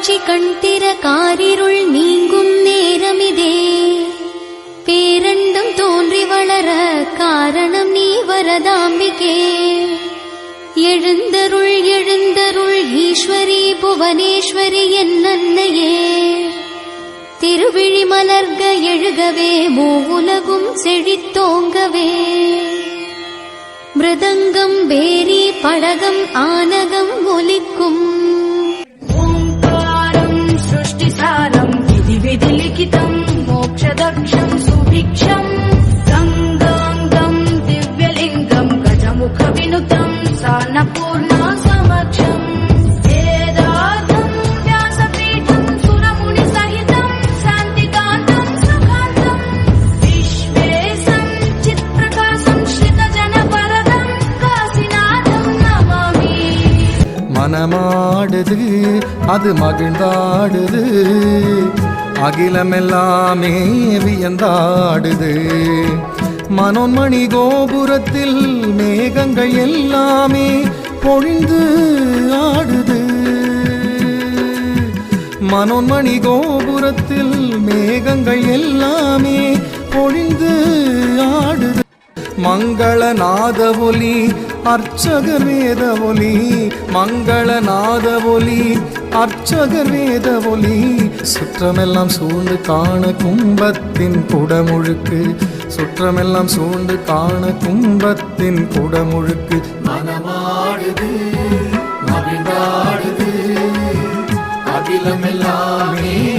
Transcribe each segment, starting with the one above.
காட்சி கண்திர காரிருள் நீங்கும் நேரமிதே. பேரண்டும் தோன்றி வளர காரணம் நீ வரதாம்பிகே. எழுந்தருள் எழுந்தருள் ஈஸ்வரி புவனேஸ்வரி என் அன்னையே திருவிழி மலர்க எழுகவே மூவுலகும் செழித்தோங்கவே. மிருதங்கம் பேரி படகம் ஆனகம் అన్నపూర్ణ సమక్షం மனமாடுது அது மகிழ்ந்தாடுது அகிலமெல்லாமே வியந்தாடுது மனோன்மணி கோபுரத்தில் மேகங்கள் எல்லாமே பொழிந்து ஆடுது. மனோன்மணி கோபுரத்தில் மேகங்கள் எல்லாமே பொழிந்து ஆடுது. மங்களநாத ஒலி அர்ச்சக வேத ஒலி மங்களநாத ஒலி அர்ச்சகர் வேத ஒலி சுற்றமெல்லாம் சூழ்ந்து காண கும்பத்தின் குடமுழுக்கு சுற்றமெல்லாம் சூழ்ந்து காண கும்பத்தின் குடமுழுக்கு. மனமாடுது மகிழ்ந்தாடுது அகிலமெல்லாமே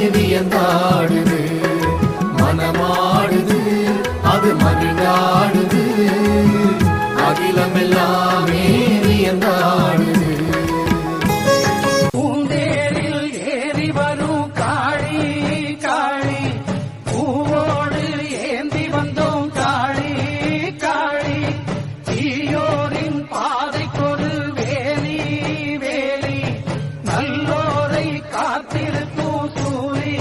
எல்லாமே வியந்தாடு பூந்தேரில் ஏறி வரும் காளி காளி பூவோடு ஏந்தி வந்தோம் காளி காளி தீயோரின் பாதைக்கொரு வேலி வேலி நல்லோரை காத்திருக்கும் சூழி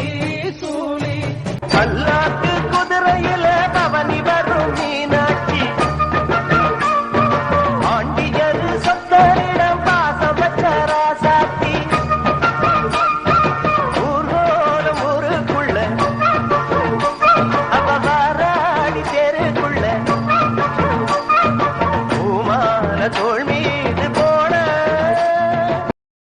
சூழி அல்லா